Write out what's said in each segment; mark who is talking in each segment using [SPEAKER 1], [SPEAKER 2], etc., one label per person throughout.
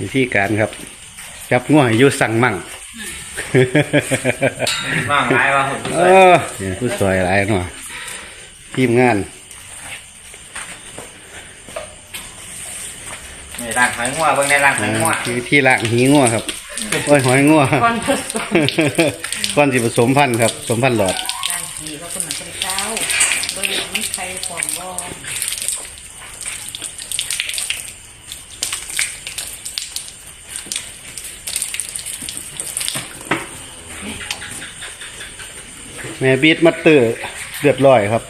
[SPEAKER 1] วิธีการครับ จับง่วให้อยู่สั่งมั่ง
[SPEAKER 2] ว่างไรวะผม
[SPEAKER 1] เออเนี่ยผู้สวยหลายหน่อยทีมงาน
[SPEAKER 2] นี่ร่างหอยงัวเบิ่งในร่างหอยงัว
[SPEAKER 1] ที่ที่ล่างหีง่วครับโอ้ยหอยง่ว
[SPEAKER 3] ก่อนผสม
[SPEAKER 1] ก้อนสิผสมพันธุ์ครับผสมพันธุ์หลอด
[SPEAKER 3] ร่างสีเขาคนหนังคนเช้าโดยมีใครฟอมบอ
[SPEAKER 1] แม่บีดมัตเตอร์เรียบร้อยครับ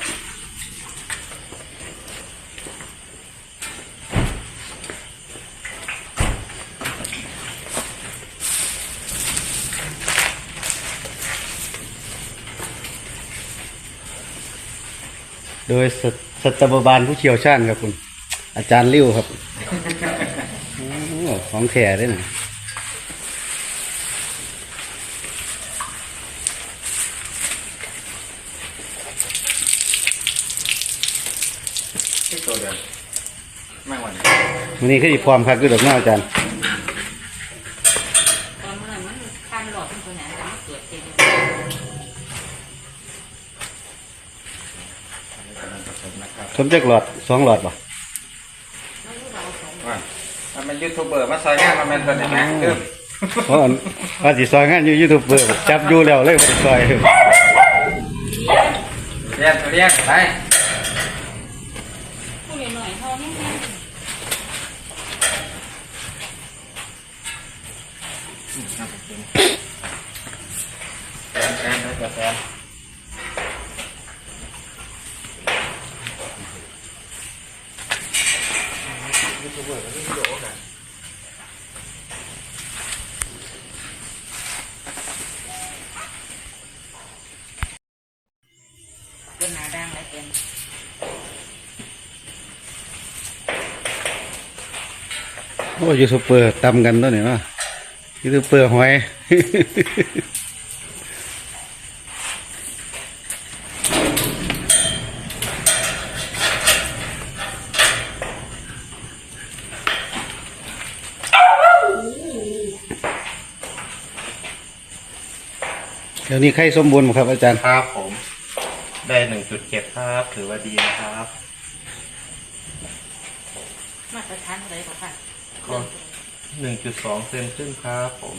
[SPEAKER 1] โดยสัตสัตวบาลผู้เชี่ยวชาญครับคุณ อาจารย์ริ้วครับ ของแท้ด้วยนะ
[SPEAKER 2] ที่ตัวเดิม ไม่หวัน
[SPEAKER 1] วันนี้คืออีกความคักด้วยดอกหน้าอาจารย์
[SPEAKER 3] ตอนเมื่อนั้นมันคันหลอดเป็นตัวไหนแต่มันเกิดเอง
[SPEAKER 2] นะครับ
[SPEAKER 1] สมจักหลอดสองหลอดป่ะ
[SPEAKER 3] ไม่รู้เราสอง
[SPEAKER 2] ว่ามันเป็นยูทูบเบอร์มาซอยงานมันเป็นตัวไหนนะคือ
[SPEAKER 1] เพราะอันว่าสิซอยงานอยู่ยูทูบเบอร์จับอยู่แล้วเลยบ่ซอย
[SPEAKER 2] เรียกเรียกไป
[SPEAKER 3] ผู้ใหญ่หน่อยเขาเนี่ย
[SPEAKER 2] แฟนแฟนไป กับแฟน
[SPEAKER 3] เป็นหนาดังไรเป็น
[SPEAKER 1] โอ้ยูทูบเบอร์ตำกันตัวนี้เนาะยูทูบเบอร์หอย เดี๋ยวนี้ไข่สมบูรณ์บ่ครับอาจารย์
[SPEAKER 2] ครับผม ได้หนึ่งจุดเจ็ดครับถือว่าดีนะครับ
[SPEAKER 3] มาตรฐานอะไรกว่าค่ะ
[SPEAKER 2] ก็ หนึ่งจุดสองเซนครึ่งครับผม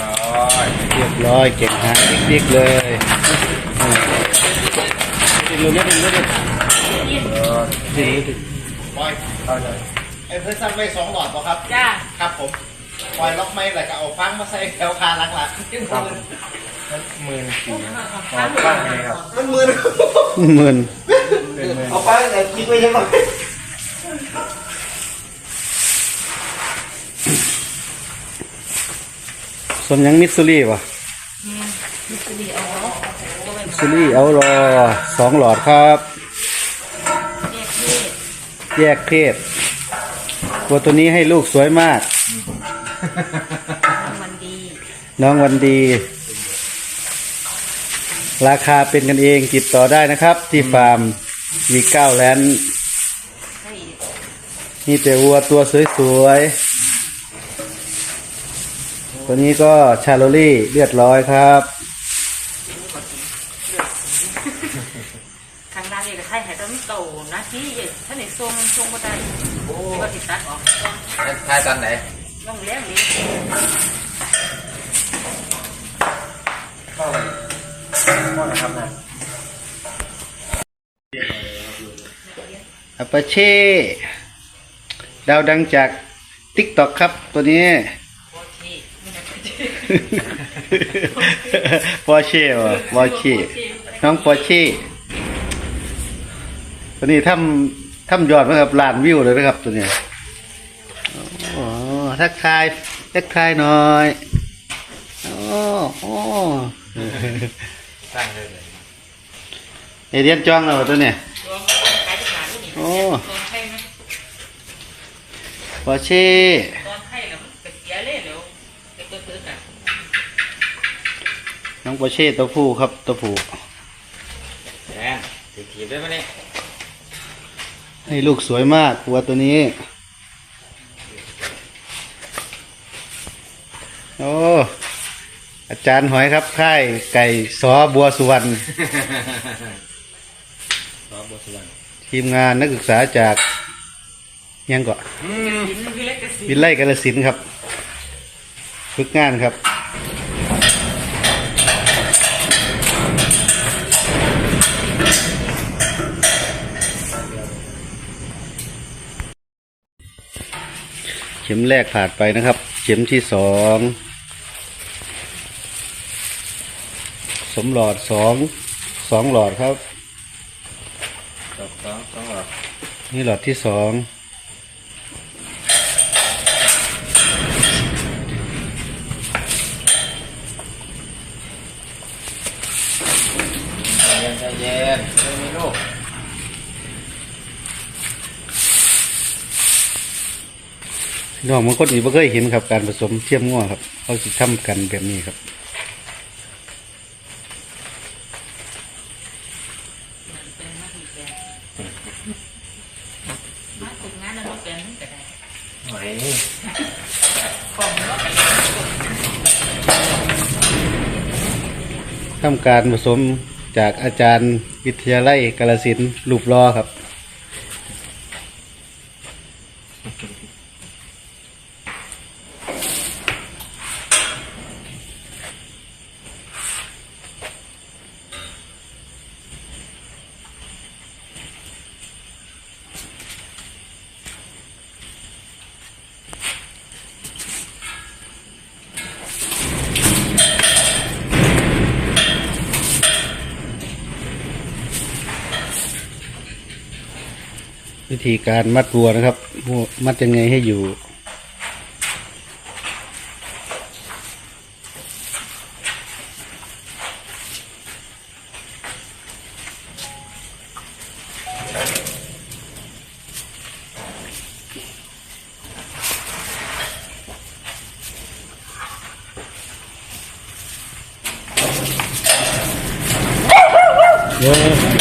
[SPEAKER 2] ร้อย
[SPEAKER 1] เรียบร้อยเก่งฮะดิกๆเลยอ่าดิกๆเลยไม่ดึงไม่ดึง
[SPEAKER 4] บอย
[SPEAKER 2] เข้าใจ
[SPEAKER 4] ไอ้เพื่อนสั่งไปสองหลอดป่ะครับ
[SPEAKER 3] จ้า
[SPEAKER 4] ครับผมบอยล็อกไม่แต่ก็เอาฟังมาใส่แถวคาหลังๆที่
[SPEAKER 2] ครับ
[SPEAKER 4] มือ
[SPEAKER 2] หมื่นสี่ขอบฟังเลยครับ
[SPEAKER 4] มันมือ
[SPEAKER 1] หมื่น
[SPEAKER 2] เป็นหมื่น
[SPEAKER 4] เอาฟังแต่คิดไว้ยังไง
[SPEAKER 1] สมยังมิตซูรี่ป่ะ
[SPEAKER 3] มิสดีเอาเนาะตัวเป็น
[SPEAKER 1] มิตซูรี่เอารอสองหลอดครับ
[SPEAKER 3] แยกเพศ
[SPEAKER 1] แยกเพศตัวตัวนี้ให้ลูกสวยมาก
[SPEAKER 3] มันดี
[SPEAKER 1] น้องวันดี ราคาเป็นกันเองติดต่อได้นะครับ ที่ฟาร์มวีเก้าแลนด์
[SPEAKER 3] ให้
[SPEAKER 1] นี่แต่วัวตัวสวยๆ ตัวนี้ก็ชาโลลี่เลือดร้อยครับ
[SPEAKER 3] ทางด้านเอก ไทยให้ต้องโตนะที่ท่านเอกทรงทรงบันไดโอ้ก็ติดตัดออก
[SPEAKER 2] ทายตอนไหน
[SPEAKER 3] ต้องเลี้ยงนี้
[SPEAKER 2] เข้าเข้านะครับนะ
[SPEAKER 1] อัปเช่ดาวดังจากติ๊กต็อกครับตัวนี้
[SPEAKER 3] โอเค
[SPEAKER 1] ปอเช่ปอเช่น้องปอเช่ ตัวนี้ทำทำยอดมาครับล้านวิวเลยนะครับตัวนี้โอ้ทักทายทักทายหน่อยโอ้โอ้
[SPEAKER 2] สร้างเลยเลย
[SPEAKER 1] เอเดียนจ้องแล้วตัวนี้
[SPEAKER 3] รวมขายที่ขาย
[SPEAKER 1] โอ้
[SPEAKER 3] รวมไข่ไหม
[SPEAKER 1] ปอเช่
[SPEAKER 3] ตอนไข่แล้วมันเป็นเสียเลยแล้วเด็กก็ซื้อ
[SPEAKER 1] งปอร์เช่ตัวผู้ครับตัวผู้
[SPEAKER 2] แดนถีบถีบได้ไหมเนี่ย
[SPEAKER 1] ให้ลูกสวยมากวัวตัวนี้ โอ้อาจารย์หอยครับค่ายไก่สอบัวสุวรรณ
[SPEAKER 2] รอบสุวรรณ
[SPEAKER 1] ทีมงานนักศึกษาจากยังก่อน
[SPEAKER 3] หินวิเล็กกระสี
[SPEAKER 1] วิไลกาลสินธุ์ครับ ฝึกงานครับ เข็มแรกผ่านไปนะครับ เข็มที่สองสมหลอดสองสองหลอดครับ
[SPEAKER 2] สองสองสองหรอ
[SPEAKER 1] นี่หลอดที่สอง
[SPEAKER 2] น้อง
[SPEAKER 1] บางคนอีกบ่เคยเห็นครับ การผสมเทียมง่วครับเขาสิทำกันแบบนี้ครับ
[SPEAKER 3] เป็นนักวิจัยมาถึงงานแล้วเราเป็นก็ได้
[SPEAKER 2] หอย
[SPEAKER 3] ของเราไป
[SPEAKER 1] ทำการผสมจากอาจารย์วิทยาลัยกาลสินธุ์รูปรอครับ วิธีการมัดวัวนะครับ มัดยังไงให้อยู่ลุ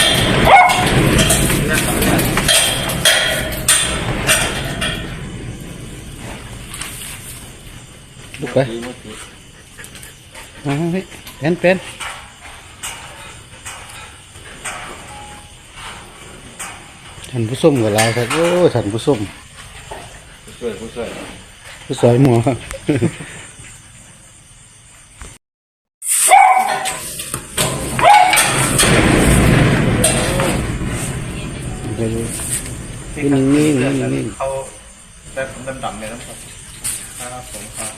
[SPEAKER 1] ไป
[SPEAKER 2] ดีมุติ
[SPEAKER 1] มาเฮ้ยเป็นเป็นท่านผู้ส้มกับลายครับโอ้ท่านผู้ส้ม
[SPEAKER 2] ผู้ช่วยผู้ช่วย
[SPEAKER 1] ผู้สอยหมอครับนิ่งๆนิ่งๆนิ่งๆ
[SPEAKER 4] เขาแบบดำๆเนี่ยนะครับครับผมครับ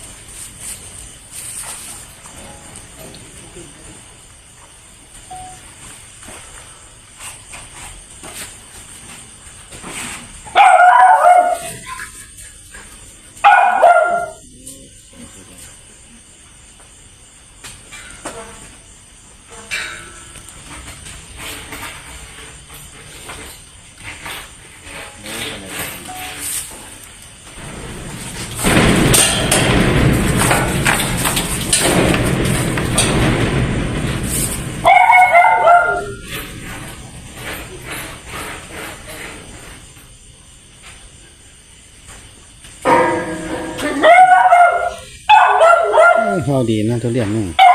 [SPEAKER 1] เฮาดีนะทุเรียนนี่